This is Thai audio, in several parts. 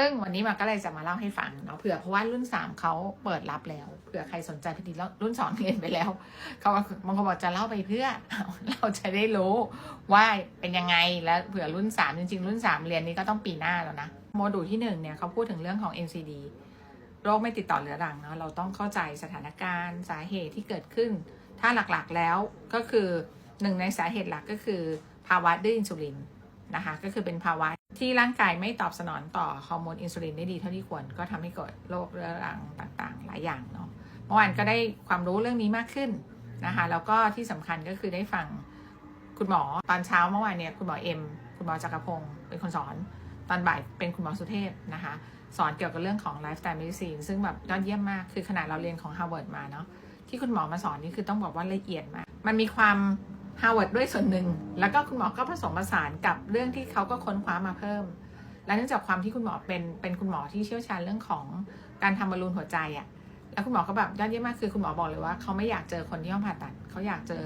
ซึ่งวันนี้มาก็เลยจะมาเล่าให้ฟังเนาะเผื่อเพราะว่ารุ่นสามเขาเปิดรับแล้วเผื่อใครสนใจพอดีแล้วรุ่นสองเรียนไปแล้วเขาบางคนบอกจะเล่าไปเพื่อ เราจะได้รู้ว่าเป็นยังไงแล้วเผื่อรุ่นสามจริงๆ รุ่นสามเรียนนี้ก็ต้องปีหน้าแล้วนะโมดูลที่หนึ่งเนี่ยเขาพูดถึงเรื่องของ NCD โรคไม่ติดต่อเรื้อรังเนาะเราต้องเข้าใจสถานการณ์สาเหตุที่เกิดขึ้น ถ้าหลักๆแล้วก็คือหนึ่งในสาเหตุหลักก็คือภาวะดื้ออินซูลิน นะคะ ก็คือเป็นภาวะที่ร่างกายไม่ตอบสนองต่อฮอร์โมนอินซูลินได้ดีเท่าที่ควร ก็ทำให้เกิดโรคเรื้อรังต่างๆ หลายอย่างเนาะ เมื่อวานก็ได้ความรู้เรื่องนี้มากขึ้นนะคะ แล้วก็ที่สำคัญก็คือได้ฟังคุณหมอตอนเช้าเมื่อวานเนี่ยคุณหมอเอ็มคุณหมอจักรพงศ์เป็นคนสอน ตอนบ่ายเป็นคุณหมอสุเทพนะคะ สอนเกี่ยวกับเรื่องของไลฟ์สไตล์ e d ดิซีนซึ่งแบบยอดเยี่ยมมากคือขนาดเราเรียนของ Harvard มาเนาะที่คุณหมอมาสอนนี่คือต้องบอกว่าละเอียดมาก มันมีความ Harvard ด้วยส่วนหนึ่ง แล้วก็คุณหมอก็ผสมผสานกับเรื่องที่เขาก็ค้นคว้ามาเพิ่ม และเนื่องจากความที่คุณหมอเป็นเป็นคุณหมอที่เชี่ยวชาญเรื่องของการทำบอลลูนหัวใจอะ่ะแล้วคุณหมอก็แบบยอดเยี่ยมมากคือคุณหมอบอกเลยว่าเขาไม่อยากเจอคนที่ห้องผ่าตัดเขาอยากเจอ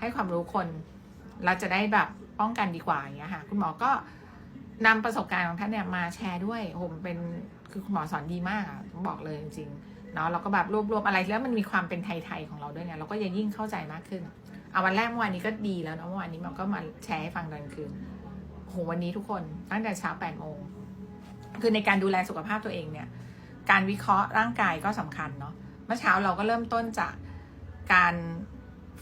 ให้ความรู้คนเราจะได้แบบป้องกันดีกว่าอย่างเงี้ยค่ะคุณหมอก็นำประสบการณ์ของท่านเนี่ยมาแชร์ด้วยโอ้โหมันเป็นคือคุณหมอสอนดีมากต้องบอกเลยจริงๆเนาะเราก็แบบรวบรวมอะไรแล้วมันมีความเป็นไทยๆของเราด้วยเนี่ยเราก็จะยิ่งเข้าใจมากขึ้น เอาวันแรกเมื่อวานนี้ก็ดีแล้วเนาะเมื่อวานนี้มันก็มาแชร์ให้ฟังตอนคืนโอ้โหวันนี้ทุกคนตั้งแต่เช้าแปดโมงคือในการดูแลสุขภาพตัวเองเนี่ย การวิเคราะห์ร่างกายก็สำคัญเนาะเมื่อเช้าเราก็เริ่มต้นจากการ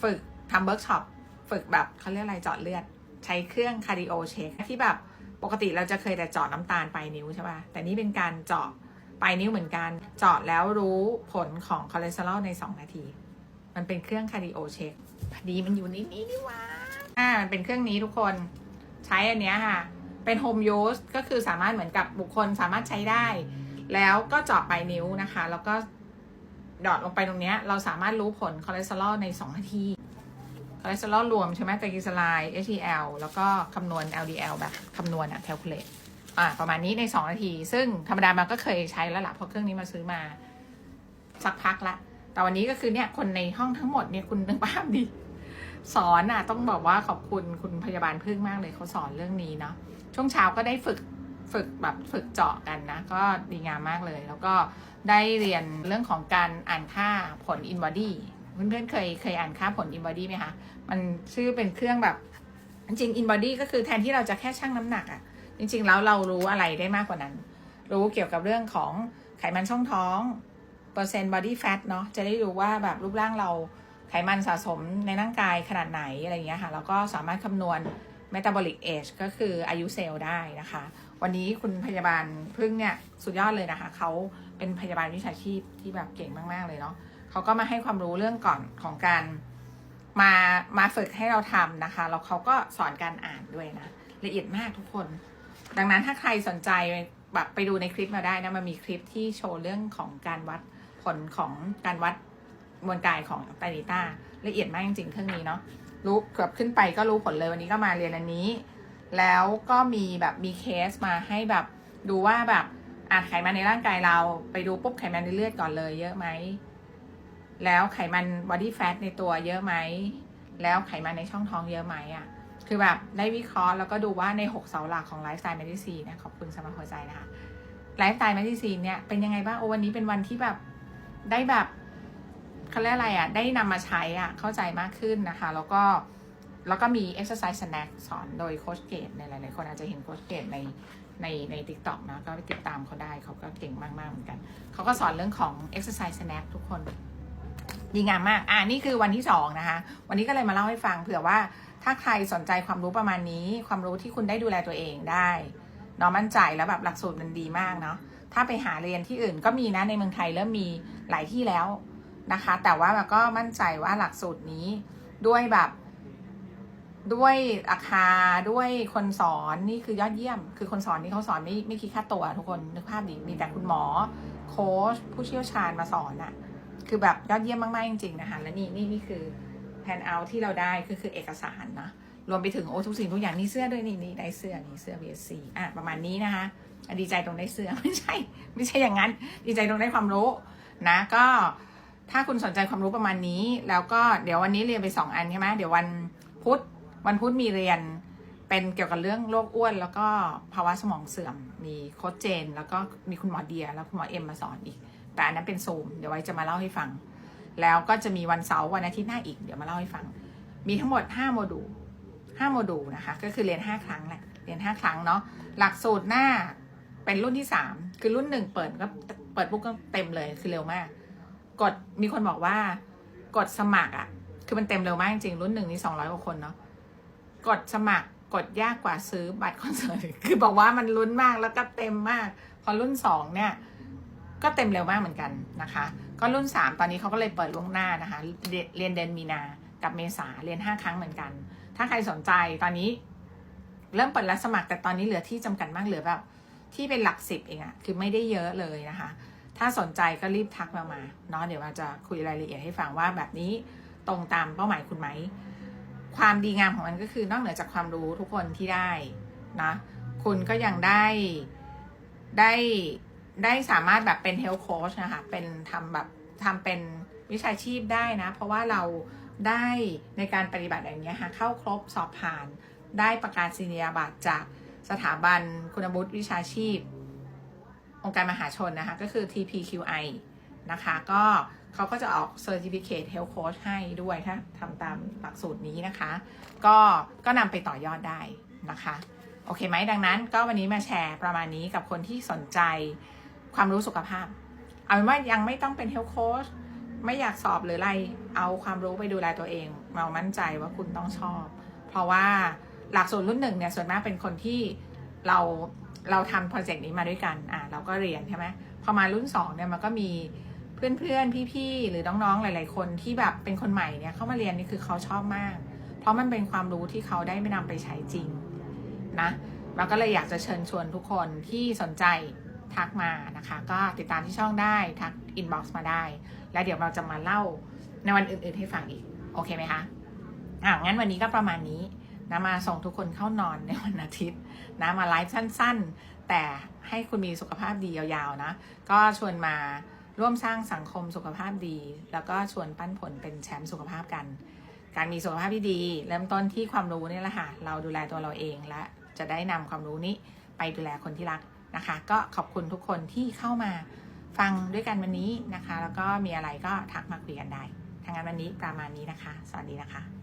ฝึกทำเวิร์กช็อปฝึกแบบเขาเรียกอะไรเจาะเลือด ใช้เครื่องคาร์ดิโอเช็คที่แบบปกติเราจะเคยแต่เจาะน้ำตาลปลายนิ้วใช่ป่ะแต่นี่เป็นการเจาะปลายนิ้วเหมือนกันเจาะแล้วรู้ผลของคอเลสเตอรอลใน 2 นาที มันเป็นเครื่องคาร์ดิโอเช็ค ดีมันอยู่ในนี้นี่ว่าอ่ามันเป็นเครื่องนี้ทุกคนใช้อันเนี้ยค่ะ เป็นโฮมยูสก็คือสามารถเหมือนกับบุคคลสามารถใช้ได้ แล้วก็เจาะปลายนิ้วนะคะ แล้วก็ดอดลงไปตรงเนี้ยเราสามารถรู้ผลคอเลสเตอรอลใน 2 นาทีคอเลสเตอรอลรวมใช่ไหมไตรกลีเซอไรด์ HDL แล้วก็คำนวณ LDL แบบคำนวณอะ calculate อ่าประมาณนี้ใน 2 นาที ซึ่งธรรมดามันก็เคยใช้แล้วล่ะเพราะเครื่องนี้มาซื้อมาสักพักละ แต่วันนี้ก็คือเนี่ยคนในห้องทั้งหมดเนี่ยคุณนึกภาพดิ สอนอะต้องบอกว่าขอบคุณคุณพยาบาลพึ่งมากเลยเขาสอนเรื่องนี้เนาะช่วงเช้าก็ได้ฝึกฝึกแบบฝึกเจาะกันนะ ก็ดีงามมากเลย แล้วก็ได้เรียนเรื่องของการอ่านค่าผล in body เพื่อนๆเคยเคยอ่านค่าผล in body ไหมคะ มันชื่อเป็นเครื่องแบบ จริงๆ in body ก็คือแทนที่เราจะแค่ชั่งน้ำหนักอะ่ะ จริง ๆ แล้วเรารู้อะไรได้มากกว่านั้น รู้เกี่ยวกับเรื่องของไขมันช่องท้องเปอร์เซ็นต์ body fat เนาะจะได้รู้ว่าแบบรูปร่างเรา ไขมันสะสมในร่างกายขนาดไหนอะไรเงี้ยค่ะ แล้วก็สามารถคำนวณ metabolic age ก็คืออายุเซลล์ได้นะคะ วันนี้คุณพยาบาลพึ่งเนี่ยสุดยอดเลยนะคะ เขาเป็นพยาบาลวิชาชีพที่แบบเก่งมาก ๆ เลยเนาะเขาก็มาให้ความรู้เรื่องก่อนของการมามาฝึกให้เราทำนะคะ แล้วเขาก็สอนการอ่านด้วยนะ ละเอียดมากทุกคน ดังนั้นถ้าใครสนใจแบบไปดูในคลิปมาได้นะ มันมีคลิปที่โชว์เรื่องของการวัดผลของการวัด มวลกายของไตนิต้าละเอียดมากจริงๆเครื่องนี้เนาะรู้เกือบขึ้นไปก็รู้ผลเลยวันนี้ก็มาเรียนอันนี้ แล้วก็มีแบบมีเคสมาให้แบบดูว่าแบบอาจไขมันในร่างกายเราไปดูปุ๊บไขมันในเลือดก่อนเลยเยอะไหม แล้วไขมันบอดี้แฟทในตัวเยอะไหม แล้วไขมันในช่องท้องเยอะไหมอะ คือแบบได้วิเคราะห์แล้วก็ดูว่าใน 6 เสาหลักของไลฟ์สไตล์เมดิซีนะขอบคุณสำหรับหัวใจนะคะไลฟ์สไตล์เมดิซีเนี่ยเป็นยังไงบ้างโอ้วันนี้เป็นวันที่แบบได้แบบ เขาเรียกอะไรอะ ได้นำมาใช้อะ เข้าใจมากขึ้นนะคะ แล้วก็แล้วก็มี exercise snack สอนโดยโคชเกตในหลายๆคนอาจจะเห็นโคชเกตในในใน t ิ k t o k นะ ก็ไปติดตามเขาได้เขาก็เก่งมากๆเหมือนกัน เขาก็สอนเรื่องของ exercise snack ทุกคนดีงามมาก อ่านี่คือวันที่สองนะคะ วันนี้ก็เลยมาเล่าให้ฟังเผื่อว่าถ้าใครสนใจความรู้ประมาณนี้ ความรู้ที่คุณได้ดูแลตัวเองได้เนาะมั่นใจแล้วแบบหลักสูตรมันดีมากเนาะถ้าไปหาเรียนที่อื่นก็มีนะในเมืองไทยเริ่มมีหลายที่แล้ว นะคะ แต่ว่าก็มั่นใจว่าหลักสูตรนี้ด้วยแบบด้วยราคาด้วยคนสอนนี่คือยอดเยี่ยม คือคนสอนนี่เขาสอนไม่ไม่คิดค่าตัวทุกคนนึกภาพดีมีแต่คุณหมอโค้ชผู้เชี่ยวชาญมาสอนอะคือแบบยอดเยี่ยมมาก ๆ จริง ๆ นะคะ และนี่นี่นี่คือแ a นเอาที่เราได้คือคือเอกสารนะรวมไปถึงโอ้ทุกสิ่งทุกอย่างนี่เสื้อด้วยนี่นี่ได้เสื้อนี่เสื้อ BSC อะประมาณนี้นะคะอะดีใจตรงได้เสื้อไม่ใช่ ไม่ใช่อย่างนั้น ดีใจตรงได้ความรู้นะก็ ถ้าคุณสนใจความรู้ประมาณนี้ แล้วก็เดี๋ยววันนี้เรียนไปสองอันใช่ไหมเดี๋ยววันพุธวันพุธมีเรียนเป็นเกี่ยวกับเรื่องโรคอ้วน แล้วก็ภาวะสมองเสื่อม มีโค้ชเจน แล้วก็มีคุณหมอเดีย แล้วคุณหมอเอ็มมาสอนอีก แต่อันนั้นเป็นซูม เดี๋ยวไว้จะมาเล่าให้ฟัง แล้วก็จะมีวันเสาร์วันอาทิตย์หน้าอีก เดี๋ยวมาเล่าให้ฟัง มีทั้งหมด 5 โมดูล5โมดูลนะคะ ก็คือเรียน 5 ครั้งแหละ เรียน 5 ครั้งเนาะ หลักสูตรหน้าเป็นรุ่นที่ 3 คือรุ่นหนึ่งเปิดก็เปิดปุ๊บก็เต็มเลย คือเร็วมาก กดมีคนบอกว่ากดสมัครอะ คือมันเต็มเร็วมากจริงรุ่นหนึ่งนี่200กว่าคนเนาะกดสมัครกดยากกว่าซื้อบัตรคอนเสิร์ตคือบอกว่ามันลุ้นมากแล้วก็เต็มมาก พอรุ่น2เนี่ยก็เต็มเร็วมากเหมือนกันนะคะ ก็รุ่น 3 ตอนนี้เขาก็เลยเปิดล่วงหน้านะคะ เรียนเดือนมีนา กับเมษาเรียน 5 ครั้งเหมือนกัน ถ้าใครสนใจตอนนี้ เริ่มเปิดรับสมัครแต่ตอนนี้เหลือที่จำกัดมากเหลือแบบที่เป็นหลักสิบเองอะคือไม่ได้เยอะเลยนะคะ ถ้าสนใจก็รีบทักมามาเนาะเดี๋ยวมาจะคุยรายละเอียดให้ฟังว่าแบบนี้ตรงตามเป้าหมายคุณไหม ความดีงามของมันก็คือนอกเหนือจากความรู้ทุกคนที่ได้นะคุณก็ยังได้ได้ได้สามารถแบบเป็นเฮลท์โค้ชนะคะเป็นทำแบบทำเป็นวิชาชีพได้นะ เพราะว่าเราได้ในการปฏิบัติอย่างเงี้ยค่ะเข้าครบสอบผ่าน ได้ประกาศนียบัตรจากสถาบันคุณวุฒิวิชาชีพ องค์การมหาชนนะคะ ก็คือ TPQI นะคะ ก็เขาก็จะออก Certificate Health Coach ให้ด้วยถ้าทำตามหลักสูตรนี้นะคะ ก็ก็นำไปต่อยอดได้นะคะ โอเคไหมดังนั้นก็วันนี้มาแชร์ประมาณนี้กับคนที่สนใจความรู้สุขภาพ เอาเป็นว่ายังไม่ต้องเป็น Health Coach ไม่อยากสอบหรืออะไร เอาความรู้ไปดูแลตัวเองเรามั่นใจว่าคุณต้องชอบ เพราะว่าหลักสูตรรุ่นหนึ่งเนี่ยส่วนมากเป็นคนที่ เราเราทำโปรเจกต์นี้มาด้วยกันอ่าเราก็เรียนใช่ไหมพอมารุ่นสองเนี่ยมันก็มีเพื่อนๆ พี่ๆ หรือน้องๆ หลาย ๆ คนที่แบบเป็นคนใหม่เนี่ยเข้ามาเรียนนี่คือเขาชอบมาก เพราะมันเป็นความรู้ที่เขาได้ไม่นำไปใช้จริงนะเราก็เลยอยากจะเชิญชวนทุกคนที่สนใจทักมานะคะ ก็ติดตามที่ช่องได้ทักอินบ็อกซ์มาได้ แล้วเดี๋ยวเราจะมาเล่าในวันอื่นๆ ให้ฟังอีก โอเคไหมคะอะงั้นวันนี้ก็ประมาณนี้ นะมาส่งทุกคนเข้านอนในวันอาทิตย์นะมาไลฟ์สั้น ๆ แต่ให้คุณมีสุขภาพดียาวๆนะ ก็ชวนมาร่วมสร้างสังคมสุขภาพดี แล้วก็ชวนปั้นผลเป็นแชมป์สุขภาพกัน การมีสุขภาพที่ดี เริ่มต้นที่ความรู้นี่แหละค่ะ เราดูแลตัวเราเองและจะได้นำความรู้นี้ไปดูแลคนที่รักนะคะ ก็ขอบคุณทุกคนที่เข้ามาฟังด้วยกันวันนี้นะคะ แล้วก็มีอะไรก็ทักมาคุยกันได้ทางงานวันนี้ประมาณนี้นะคะ สวัสดีนะคะ